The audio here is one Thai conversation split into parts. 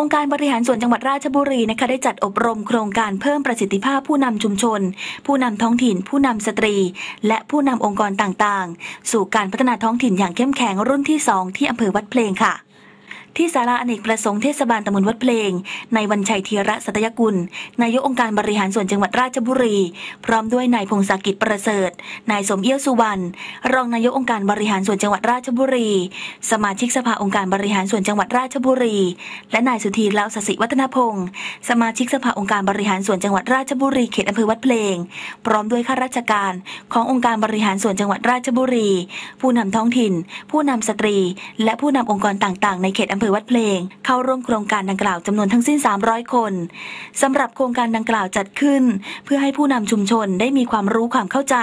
องค์การบริหารส่วนจังหวัดราชบุรีนะคะได้จัดอบรมโครงการเพิ่มประสิทธิภาพผู้นำชุมชน ผู้นำท้องถิ่น ผู้นำสตรี และผู้นำองค์กรต่างๆ สู่การพัฒนาท้องถิ่นอย่างเข้มแข็งรุ่นที่ 2 ที่อำเภอวัดเพลงค่ะ ที่ศาลาอเนกประสงค์เทศบาลตำบลวัดเพลง ในวันชัยธีระสัตยกุล นายกองค์การบริหารส่วนจังหวัดราชบุรี พร้อมด้วยนายพงศกิจประเสริฐ นายสมเอี้ยวสุวรรณ รองนายกองค์การบริหารส่วนจังหวัดราชบุรี สมาชิกสภาองค์การบริหารส่วนจังหวัดราชบุรี และนายสุธีเล้าสสิวัฒนพงศ์ สมาชิกสภาองค์การบริหารส่วนจังหวัดราชบุรีเขตอำเภอวัดเพลง พร้อมด้วยข้าราชการขององค์การบริหารส่วนจังหวัดราชบุรี ผู้นำท้องถิ่น ผู้นำสตรี และผู้นำองค์กรต่างๆ ในเขตอำเภอวัดเพลง เข้าร่วมโครงการดังกล่าวจำนวนทั้งสิ้น 300 คนสำหรับโครงการดังกล่าวจัดขึ้น เพื่อให้ผู้นำชุมชนได้มีความรู้ความเข้าใจ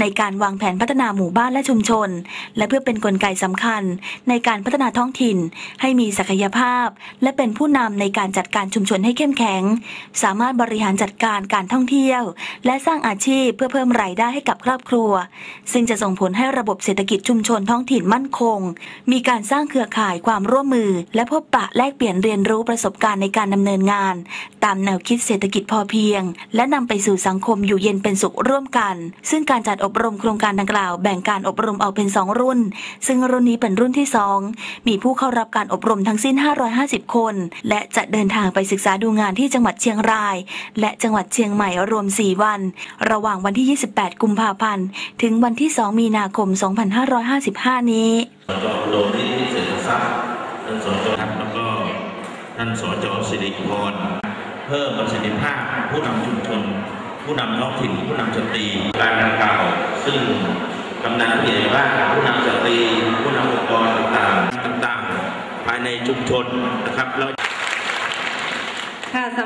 ในการวางแผนพัฒนาหมู่บ้านและชุมชน และเพื่อเป็นนกลไกสำคัญในการพัฒนาท้องถิ่น ให้มีศักยภาพ และเป็นผู้นำในการจัดการชุมชนให้เข้มแข็ง สามารถบริหารจัดการการท่องเที่ยว และสร้างอาชีพเพื่อเพิ่มรายได้ให้กับครอบครัว ซึ่งจะส่งผลให้ระบบเศรษฐกิจชุมชนท้องถิ่นมั่นคง มีการสร้างเครือข่ายความร่วมมือและพบปะแลกเปลี่ยนเรียนรู้ประสบการณ์ในการดำเนินงาน ตามแนวคิดเศรษฐกิจพอเพียง และนำไปสู่สังคมอยู่เย็นเป็นสุขร่วมกัน ซึ่งการจัดอบรมโครงการดังกล่าวแบ่งการอบรมออกเป็น 2 รุ่น ซึ่งรุ่นนี้เป็นรุ่นที่ 2 มีผู้เข้ารับการอบรมทั้งสิ้น 550 คน และจะเดินทางไปศึกษาดูงานที่จังหวัดเชียงราย และจังหวัดเชียงใหม่รวม 4 วัน ระหว่างวันที่ 28 กุมภาพันธ์ ถึงวันที่ 2 มีนาคม 2555 นี้สจอุดมนิติเศรษฐทรัพย์านสจครับแล้วก็ ท่านสจสิริพรเพิ่มประสิทธิภาพผู้นำชุมชน ผู้นำท้องถิ่นผู้นำสตรีการดังกล่าวซึ่งกำนันผู้ใหญ่บ้านผู้นำสตรีผู้นำองค์กรต่างๆต่างๆ ภายในชุมชนนะครับแล้วค่ะ